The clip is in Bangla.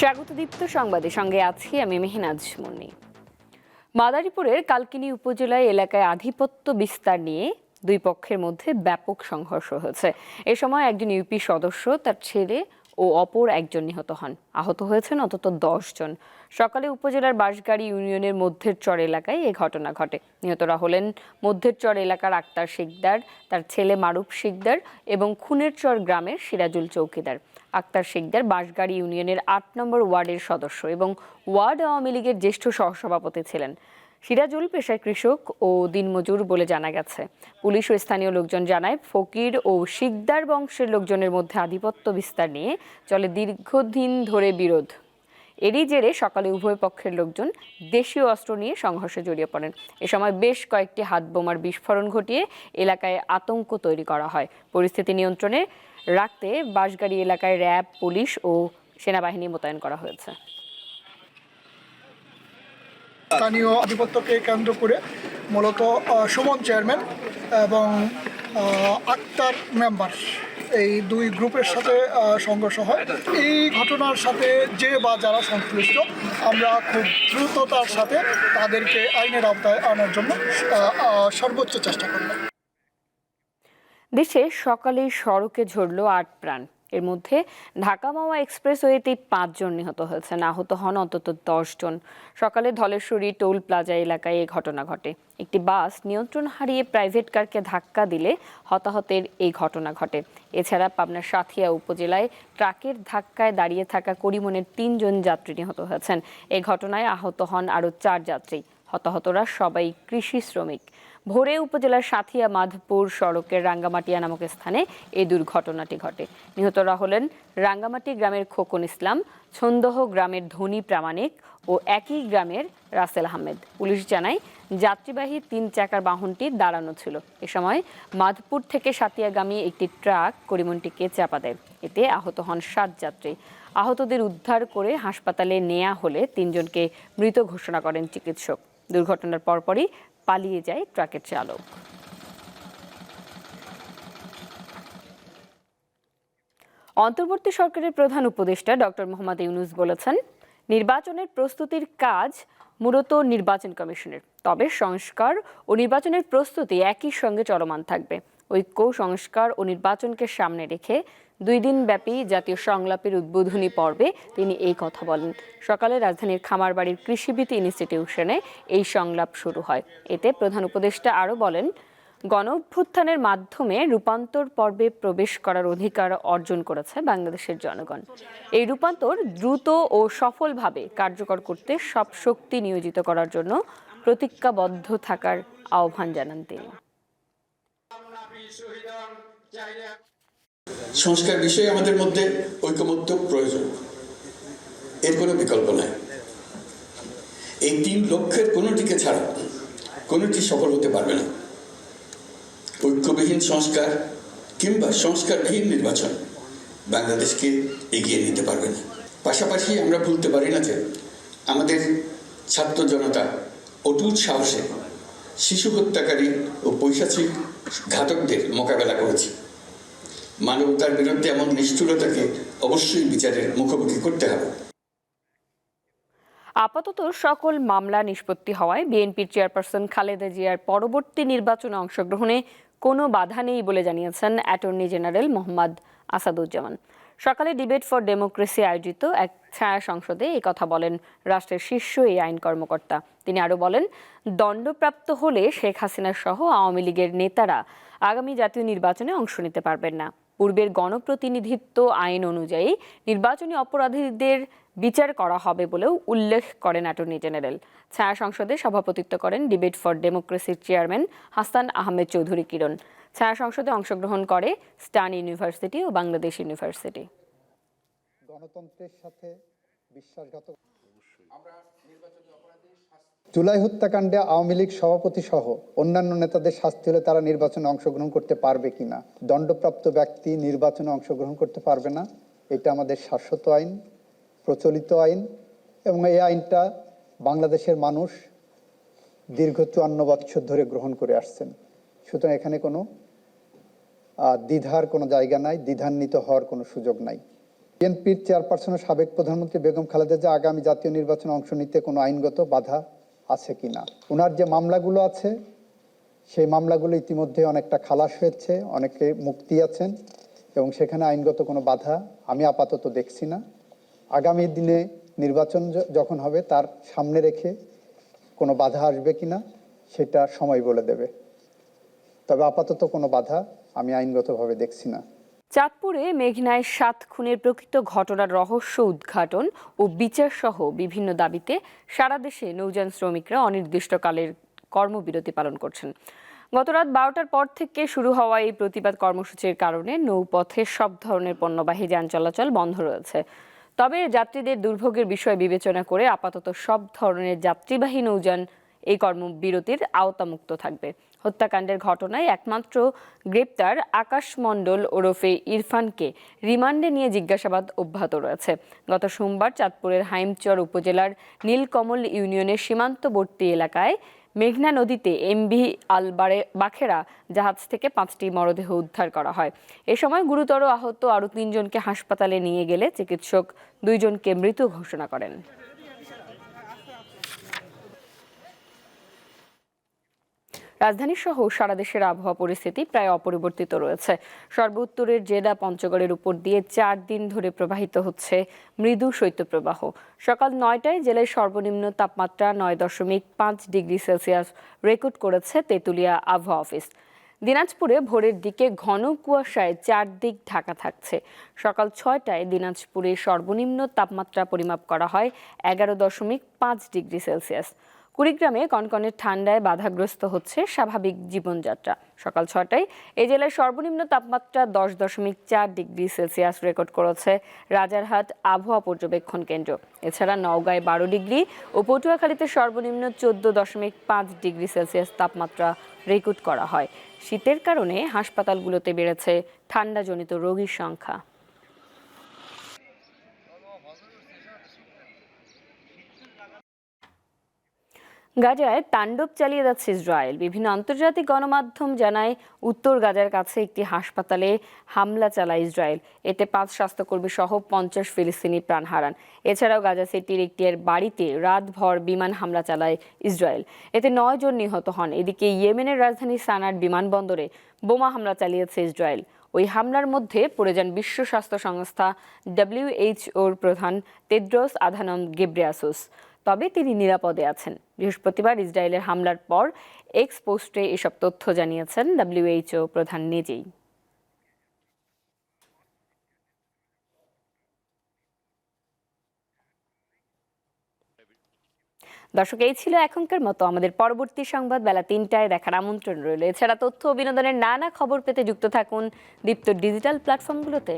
স্বাগত দীপ্ত সংবাদে। সঙ্গে আছি আমি মেহনাজ মুন্নি। মাদারীপুরের কালকিনি উপজেলায় এলাকায় আধিপত্য বিস্তার নিয়ে দুই পক্ষের মধ্যে ব্যাপক সংঘর্ষ হয়েছে। এ সময় একজন ইউপি সদস্য, তার ছেলে ও অপর একজন নিহত হন। আহত হয়েছেন অন্তত দশ জন। সকালে উপজেলার বাঁশগাড়ি ইউনিয়নের মধ্যের চর এলাকায় এ ঘটনা ঘটে। নিহতরা হলেন মধ্যের চর এলাকার আক্তার শিকদার, তার ছেলে মারুফ শিকদার এবং খুনের চর গ্রামের সিরাজুল চৌকিদার। আক্তার শিকদার বাঁশগাড়ি ইউনিয়নের আট নম্বর ওয়ার্ডের সদস্য এবং ওয়ার্ড আওয়ামী লীগের জ্যেষ্ঠ সহসভাপতি ছিলেন। সিরাজুল পেশায় কৃষক ও দিনমজুর বলে জানা গেছে। পুলিশ ও স্থানীয় লোকজন জানায়, ফকির ও শিকদার বংশের লোকজনের মধ্যে আধিপত্য বিস্তার নিয়ে চলে দীর্ঘদিন ধরে বিরোধ। এরই জেরে সকালে উভয় পক্ষের লোকজন দেশীয় অস্ত্র নিয়ে সংঘর্ষে জড়িয়ে পড়েন। এ সময় বেশ কয়েকটি হাত বোমার বিস্ফোরণ ঘটিয়ে এলাকায় আতঙ্ক তৈরি করা হয়। পরিস্থিতি নিয়ন্ত্রণে রাখতে বাঁশগাড়ি এলাকায় র্যাব, পুলিশ ও সেনাবাহিনী মোতায়েন করা হয়েছে। স্থানীয় আধিপত্যকে কেন্দ্র করে মূলত সুমন চেয়ারম্যান এবং আক্তার মেম্বার এই দুই গ্রুপের সাথে সংঘর্ষ হয়। এই ঘটনার সাথে যে বা যারা সংশ্লিষ্ট, আমরা খুব দ্রুততার সাথে তাদেরকে আইনের আওতায় আনার জন্য সর্বোচ্চ চেষ্টা করব। দেশে সকালে সড়কে ঝরল আট প্রাণ। এর মধ্যে ঢাকা মাওয়া এক্সপ্রেসওয়েতে পাঁচজন নিহত হয়েছেন, আহত হন অন্তত দশজন। সকালে ধলেশ্বরী টোল প্লাজা এলাকায় এই ঘটনা ঘটে। একটি বাস নিয়ন্ত্রণ হারিয়ে প্রাইভেট কারকে ধাক্কা দিলে হতাহতের এই ঘটনা ঘটে। এছাড়া পাবনার সাথিয়া উপজেলায় ট্রাকের ধাক্কায় দাঁড়িয়ে থাকা করিমনের তিনজন যাত্রী নিহত হয়েছেন। এই ঘটনায় আহত হন আরও চার যাত্রী। হতাহতরা সবাই কৃষি শ্রমিক। ভোরে উপজেলার সাথিয়া মাধপুর সড়কের রাঙ্গামাটিয়া নামক স্থানে এই দুর্ঘটনাটি ঘটে। নিহতরা হলেন রাঙ্গামাটি গ্রামের খোকন ইসলাম, ছন্দহ গ্রামের ধনী প্রামাণিক ও একই গ্রামের রাসেল আহমেদ। পুলিশ জানায়, যাত্রীবাহী তিন চাকার বাহনটি দাঁড়ানো ছিল। এ সময় মাধপুর থেকে সাতিয়াগামী একটি ট্রাক করিমনটিকে চাপা দেয়। এতে আহত হন সাত যাত্রী। আহতদের উদ্ধার করে হাসপাতালে নেয়া হলে তিনজনকে মৃত ঘোষণা করেন চিকিৎসক। দুর্ঘটনার পরপরই পালিয়ে যায় ট্রাকের চালক। অন্তর্বর্তী সরকারের প্রধান উপদেষ্টা ডক্টর মোহাম্মদ ইউনুস বলেছেন, নির্বাচনের প্রস্তুতির কাজ মূলত নির্বাচন কমিশনের। তবে সংস্কার ও নির্বাচনের প্রস্তুতি একই সঙ্গে চলমান থাকবে। ঐক্য, সংস্কার ও নির্বাচনকে সামনে রেখে দুই দিন ব্যাপী জাতীয় সংলাপের উদ্বোধনী পর্বে তিনি এই কথা বলেন। সকালে রাজধানীর খামারবাড়ির কৃষিবিদ ইনস্টিটিউশনে এই সংলাপ শুরু হয়। এতে প্রধান উপদেষ্টা আরও বলেন গণ অভ্যুত্থানের মাধ্যমে রূপান্তর পর্বে প্রবেশ করার অধিকার অর্জন করেছে বাংলাদেশের জনগণ। এই রূপান্তর দ্রুত ও সফলভাবে কার্যকর করতে সব শক্তি নিয়োজিত করার জন্য প্রতিজ্ঞাবদ্ধ থাকার আহ্বান জানান তিনি। সংস্কার বিষয়ে আমাদের মধ্যে ঐকমত্য প্রয়োজন। এর কোনো বিকল্প নাই। এই তিন লক্ষ্যের কোনোটিকে ছাড়া কোনোটি সফল হতে পারবে না। ঐক্যবিহীন সংস্কার কিংবা সংস্কারবিহীন নির্বাচন বাংলাদেশকে এগিয়ে নিতে পারবে না। পাশাপাশি আমরা ভুলতে পারি না যে আমাদের ছাত্র জনতা অটুট সাহসে শিশু হত্যাকারী ও পৈশাচিক ঘাতকদের মোকাবেলা করেছে। মানবতার বিরুদ্ধে এমন নিষ্ঠুরতাকে অবশ্যই বিচারের মুখোমুখি করতে হবে। আপাতত সকল মামলা নিষ্পত্তি হওয়ায় বিএনপির চেয়ারপারসন খালেদা জিয়ার পরবর্তী নির্বাচনে অংশগ্রহণে কোনো বাধা নেই বলে জানিয়েছেন অ্যাটর্নি জেনারেল মোহাম্মদ আসাদুজ্জামান। সকালে ডিবেট ফর ডেমোক্রেসি আয়োজিত এক ছায়া সংসদে এই কথা বলেন রাষ্ট্রের শীর্ষ এই আইন কর্মকর্তা। তিনি আরও বলেন, দণ্ডপ্রাপ্ত হলে শেখ হাসিনা সহ আওয়ামী লীগের নেতারা আগামী জাতীয় নির্বাচনে অংশ নিতে পারবেন না। পূর্বের গণপ্রতিনিধিত্ব আইন অনুযায়ী নির্বাচনী অপরাধীদের বিচার করা হবে বলেও উল্লেখ করেন অ্যাটর্নি জেনারেল। ছায়া সংসদে সভাপতিত্ব করেন ডিবেট ফর ডেমোক্রেসির চেয়ারম্যান হাসান আহমেদ চৌধুরী কিরণ। ছায়া সংসদে অংশগ্রহণ করে স্টান ইউনিভার্সিটি ও বাংলাদেশ ইউনিভার্সিটি। গণতন্ত্রের সাথে বিশ্বাসঘাতক জুলাই হত্যাকাণ্ডে আওয়ামী লীগ সভাপতি সহ অন্যান্য নেতাদের শাস্তি হলে তারা নির্বাচনে অংশগ্রহণ করতে পারবে কিনা? দণ্ডপ্রাপ্ত ব্যক্তি নির্বাচনে অংশগ্রহণ করতে পারবে না। এটা আমাদের শাশ্বত আইন, প্রচলিত আইন এবং এই আইনটা বাংলাদেশের মানুষ দীর্ঘ চুয়ান্ন বৎসর ধরে গ্রহণ করে আসছেন। সুতরাং এখানে কোনো দ্বিধার কোনো জায়গা নাই, দ্বিধান্বিত হওয়ার কোনো সুযোগ নাই। বিএনপির চেয়ারপারসন ও সাবেক প্রধানমন্ত্রী বেগম খালেদা জিয়া আগামী জাতীয় নির্বাচনে অংশ নিতে কোনো আইনগত বাধা আছে কিনা ওনার যে মামলাগুলো আছে, সেই মামলাগুলো ইতিমধ্যে অনেকটা খালাস হয়েছে, অনেকে মুক্তি আছেন এবং সেখানে আইনগত কোনো বাধা আমি আপাতত দেখছি না। আগামী দিনে নির্বাচন যখন হবে, তার সামনে রেখে কোনো বাধা আসবে কিনা সেটা সময় বলে দেবে। তবে আপাতত কোনো বাধা আমি আইনগতভাবে দেখছি না। চাঁদপুরে মেঘনায় সাত খুনের প্রকৃত ঘটনার রহস্য উদ্ঘাটন ও বিচার সহ বিভিন্ন দাবিতে সারা দেশে নৌযান শ্রমিকরা অনির্দিষ্টকালের কর্মবিরতি পালন করছেন। গতরাত বারোটার পর থেকে শুরু হওয়া এই প্রতিবাদ কর্মসূচির কারণে নৌপথে সব ধরনের পণ্যবাহী যান চলাচল বন্ধ রয়েছে। তবে যাত্রীদের দুর্ভোগের বিষয় বিবেচনা করে আপাতত সব ধরনের যাত্রীবাহী নৌযান এই কর্মবিরতির আওতামুক্ত থাকবে। হত্যাকাণ্ডের ঘটনায় একমাত্র গ্রেপ্তার আকাশ মণ্ডল ওরফে ইরফানকে রিমান্ডে নিয়ে জিজ্ঞাসাবাদ অব্যাহত রয়েছে। গত সোমবার চাঁদপুরের হাইমচর উপজেলার নীলকমল ইউনিয়নের সীমান্তবর্তী এলাকায় মেঘনা নদীতে এমভি আলবারে বাখেরা জাহাজ থেকে পাঁচটি মরদেহ উদ্ধার করা হয়। এ সময় গুরুতর আহত আরও তিনজনকে হাসপাতালে নিয়ে গেলে চিকিৎসক দুইজনকে মৃত ঘোষণা করেন। রাজধানী সহ সারা দেশের আবহাওয়া পরিস্থিতি প্রায় অপরিবর্তিত রয়েছে। সর্বোত্তরের জেলা পঞ্চগড়ের উপর দিয়ে চার দিন ধরে প্রবাহিত হচ্ছে মৃদু শৈত্যপ্রবাহ। সকাল নয়টায় জেলায় সর্বনিম্ন তাপমাত্রা নয় দশমিক পাঁচ ডিগ্রি সেলসিয়াস রেকর্ড করেছে তেঁতুলিয়া আবহাওয়া অফিস। দিনাজপুরে ভোরের দিকে ঘন কুয়াশায় চারদিক ঢাকা থাকছে। সকাল ছয়টায় দিনাজপুরে সর্বনিম্ন তাপমাত্রা পরিমাপ করা হয় এগারো দশমিক পাঁচ ডিগ্রি সেলসিয়াস। কুড়িগ্রামে কনকনের ঠান্ডায় বাধাগ্রস্ত হচ্ছে স্বাভাবিক জীবনযাত্রা। সকাল ছটায় এ জেলার সর্বনিম্ন তাপমাত্রা দশ দশমিক চার ডিগ্রি সেলসিয়াস রেকর্ড করেছে রাজারহাট আবহাওয়া পর্যবেক্ষণ কেন্দ্র। এছাড়া নওগাঁয় বারো ডিগ্রি ও পটুয়াখালীতে সর্বনিম্ন চোদ্দ দশমিক পাঁচ ডিগ্রি সেলসিয়াস তাপমাত্রা রেকর্ড করা হয়। শীতের কারণে হাসপাতালগুলোতে বেড়েছে ঠান্ডাজনিত রোগীর সংখ্যা। গাজায় তাণ্ডব চালিয়ে যাচ্ছে ইসরায়েল। বিভিন্ন আন্তর্জাতিক গণমাধ্যম জানায়, উত্তর গাজার কাছে একটি হাসপাতালে হামলা চালায় ইসরায়েল। এতে পাঁচ স্বাস্থ্যকর্মী সহ পঞ্চাশ ফিলিস্তিনি প্রাণ হারান। এছাড়াও গাজা সিটির একটি বাড়িতে রাতভর বিমান হামলা চালায় ইসরায়েল। এতে নয় জন নিহত হন। এদিকে ইয়েমেনের রাজধানী সানার বিমানবন্দরে বোমা হামলা চালিয়েছে ইসরায়েল। ওই হামলার মধ্যে পড়ে যান বিশ্ব স্বাস্থ্য সংস্থা ডব্লিউএইচওর প্রধান তেদ্রোস আধানম গেব্রিয়াসুস। তবে তিনি নিরাপদে আছেন। বৃহস্পতিবার ইসরায়েলের হামলার পর এক্স পোস্টে এসব তথ্য জানিয়েছেন ডব্লিউএইচও প্রধান নিজেই। দর্শক, এই ছিল এখনকার মতো। আমাদের পরবর্তী সংবাদ বেলা তিনটায় দেখার আমন্ত্রণ রইল। এছাড়া তথ্য ও বিনোদনের নানা খবর পেতে যুক্ত থাকুন দীপ্ত ডিজিটাল প্ল্যাটফর্মগুলোতে।